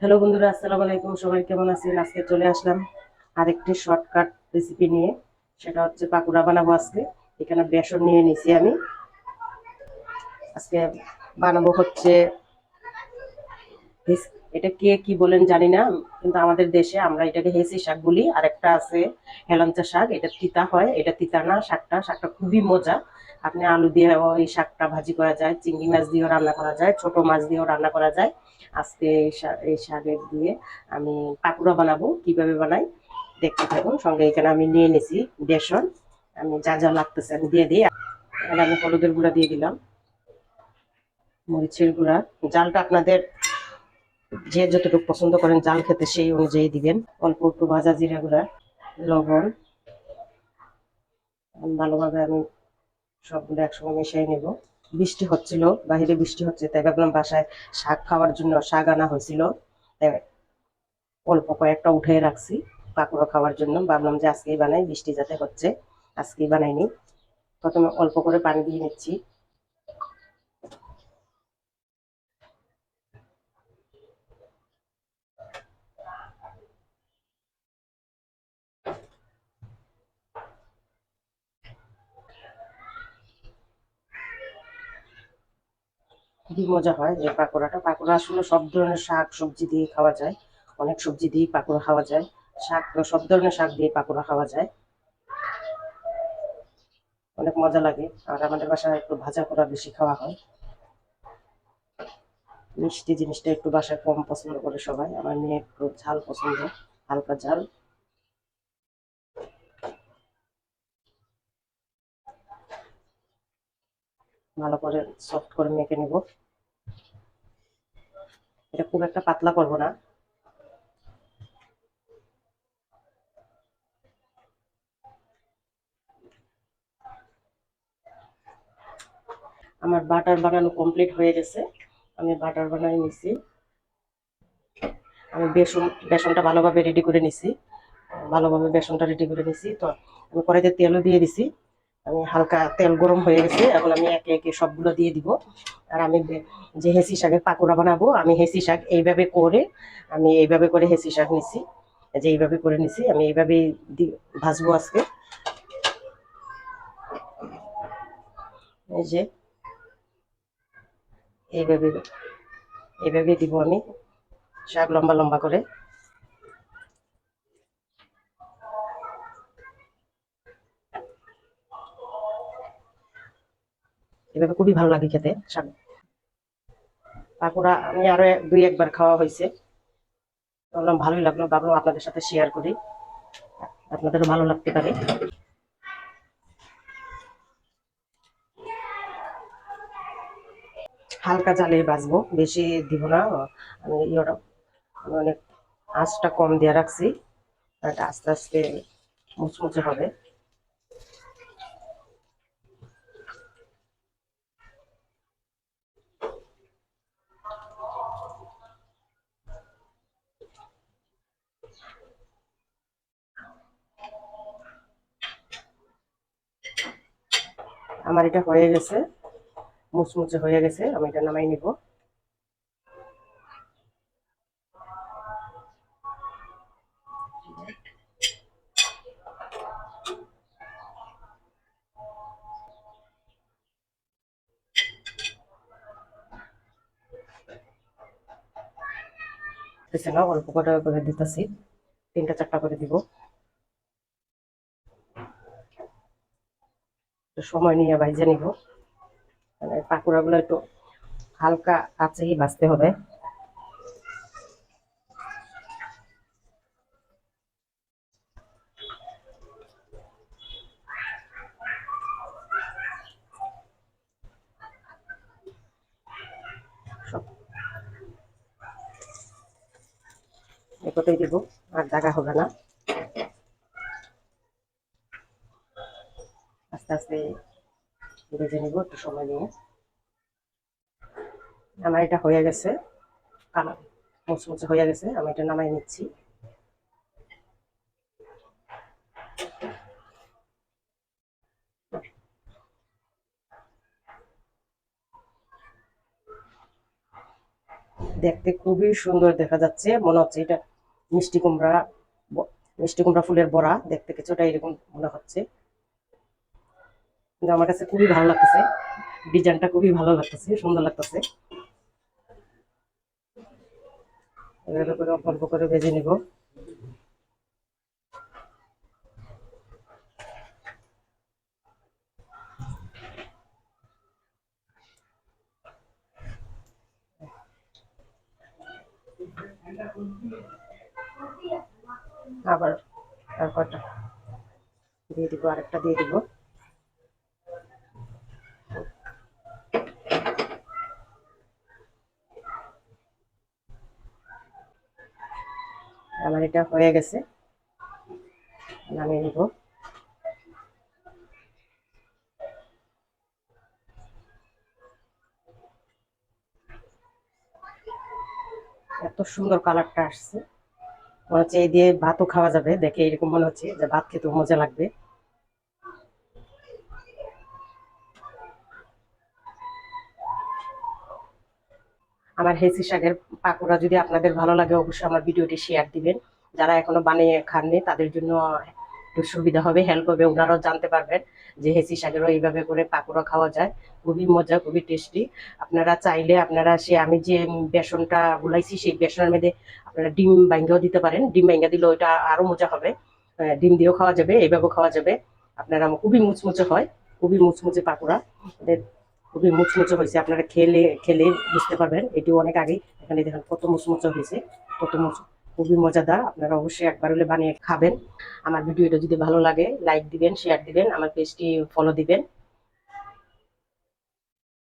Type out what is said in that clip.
Hello বন্ধুরা, আসসালামু আলাইকুম। সবাই কেমন আছেন? আজকে চলে আসলাম আরেকটি শর্টকাট রেসিপি নিয়ে। সেটা হচ্ছে পাকুড়া বানাবো আজকে। এখানে বেসন নিয়ে নিছি আমি। আজকে বানাবো হচ্ছে এটা কে কি বলেন জানি না, কিন্তু আমাদের দেশে আমরা এটাকে হেসি শাক বলি, আর একটা আছে হেলাঞ্চা শাক, এটা তিতা হয়, এটা তিতা না, শাকটা শাকটা খুবই মজা। আপনি আলু দিয়ে এই শাকটা ভাজি করা যায়, চিংড়ি মাছ দিয়েও রান্না করা যায়, ছোট মাছ দিয়েও রান্না করা যায়। আজকে এই শাকের দিয়ে আমি পাকুড়া বানাবো, কীভাবে বানাই দেখতে থাকুন। সঙ্গে এখানে আমি নিয়ে নিছি বেসন, আমি যা যা লাগতেছে আমি দিয়ে দিই। আমি হলুদের গুঁড়া দিয়ে দিলাম, মরিচের গুঁড়া। জালটা আপনাদের যে যতটুকু পছন্দ করেন জাল খেতে সেই অনুযায়ী দিবেন। অল্প একটু ভাজা জিরা গুঁড়া, লবণ। ভালোভাবে আমি সবগুলো একসঙ্গে মিশিয়ে নেব। বৃষ্টি হচ্ছিল বাইরে বৃষ্টি হচ্ছে, তাই ভাবলাম বাসায় শাক খাওয়ার জন্য শাক আনা হয়েছিল। তাই অল্প কয়েকটা উঠে রাখছি পাকুড়া খাওয়ার জন্য। ভাবলাম যে আজকেই বানাই, বৃষ্টি যাতে হচ্ছে, আজকেই বানাইনি। প্রথমে অল্প করে পানি দিয়ে নিচ্ছি। খুবই মজা হয় যে পাকোড়াটা। পাকোড়া আসলে সব ধরনের শাক সবজি দিয়ে খাওয়া যায়। অনেক সবজি দিয়ে পাকোড়া খাওয়া যায়। শাক, সব ধরনের শাক দিয়ে পাকোড়া খাওয়া যায়। অনেক মজা লাগে। আর আমাদের বাসায় একটু ভাজা পোড়া বেশি খাওয়া হয়। মিষ্টি জিনিসটা একটু বাসায় কম পছন্দ করে সবাই। আমার মেয়ে একটু ঝাল পছন্দ, হালকা ঝাল। ভালো করে সফট করে মেখে নেব। এটা খুব একটা পাতলা করব না। আমার বাটার বানানো কমপ্লিট হয়ে গেছে। আমি বাটার বানাই নিছি। আমি বেসন, বেসনটা ভালোভাবে রেডি করে নিছি। ভালোভাবে বেসনটা রেডি করে নিছি। তো আমি কড়াইতে তেলও দিয়ে দিছি। আমি হালকা তেল গরম হয়ে গেছে, এখন আমি একে একে সবগুলো দিয়ে দিব। আর আমি যে হেসি শাকের পাকোড়া বানাবো, আমি হেসি শাক এইভাবে করে, আমি এইভাবে করে হেসি শাক নিছি। যে এইভাবে করে নিছি, আমি এইভাবেই দি- ভাজবো আজকে। এই যে এইভাবে এইভাবে দিব আমি শাক লম্বা লম্বা করে। এভাবে খুবই ভালো লাগে খেতে শাক পাকোড়া আমি আরও দুই, একবার খাওয়া হয়েছে। বললাম, ভালোই লাগল। ভাবলাম আপনাদের সাথে শেয়ার করি। আপনাদেরও ভালো লাগতে পারে। হালকা জালে ভাজবো বেশি দিব না। আমি ইয়েটা অনেক আঁচটা কম দিয়ে রাখছি। আস্তে আস্তে মুচমুচে হবে। আমার এটা হয়ে গেছে। মুচমুচে হয়ে গেছে, আমি এটা নামাই নিব। না, অল্প করে করে দিতেছি। তিনটা চারটা করে দিব। একটু সময় নিয়ে ভাইজে নিব। মানে পাকুড়াগুলো একটু হালকা কাছেই ভাজতে হবে। একটাই দিব, আর জায়গা হবে না। আস্তে আস্তে ভেজে নিব, একটু সময় নিয়ে। আমার এটা হয়ে গেছে। কালার মুচমুচে হয়ে গেছে। আমি এটা নামাই নিচ্ছি। দেখতে খুবই সুন্দর দেখা যাচ্ছে। মনে হচ্ছে এটা মিষ্টি কুমড়া মিষ্টি কুমড়া ফুলের বড়া। দেখতে কিছুটা এরকম মনে হচ্ছে। কিন্তু আমার কাছে খুবই ভালো লাগতেছে। ডিজাইনটা খুবই ভালো লাগতেছে, সুন্দর লাগতেছে। অল্প অল্প করে ভেজে নিব। আবার কটা দিয়ে দিব, আরেকটা দিয়ে দিব। আমার এটা হয়ে গেছে। নামিয়ে নেব। এত সুন্দর কালারটা আসছে। মনে হচ্ছে এই দিয়ে ভাতও খাওয়া যাবে। দেখে এরকম মনে হচ্ছে যে ভাত খেতে মজা লাগবে। আমার হেসি শাকের পাকোড়া যদি আপনাদের ভালো লাগে, অবশ্যই আমার ভিডিওটি শেয়ার দিবেন। যারা এখনও বানিয়ে খাননি, তাদের জন্য একটু সুবিধা হবে হেল্প হবে, ওনারাও জানতে পারবেন যে হেসি শাকেরও এইভাবে করে পাকোড়া খাওয়া যায়। খুবই মজা, খুবই টেস্টি আপনারা চাইলে আপনারা সে, আমি যে বেসনটা গুলাইছি, সেই বেসনের মধ্যে আপনারা ডিম বাইঙ্গাও দিতে পারেন। ডিম বাইঙ্গা দিলে ওইটা আরও মজা হবে। ডিম দিয়েও খাওয়া যাবে, এইভাবেও খাওয়া যাবে। আপনারা খুবই মুচমুচে হয়, খুবই মুচমুচে পাকোড়া। খুবই মুচমুচে হয়েছে। আপনারা খেলে খেলে বুঝতে পারবেন এটি অনেক আগে এখানে দেখেন কত মুচমুচে হয়েছে, কত মুচ, খুবই মজাদার। আপনারা অবশ্যই একবার হলে বানিয়ে খাবেন। আমার ভিডিওটা যদি ভালো লাগে লাইক দিবেন শেয়ার দিবেন, আমার পেজটি ফলো দিবেন।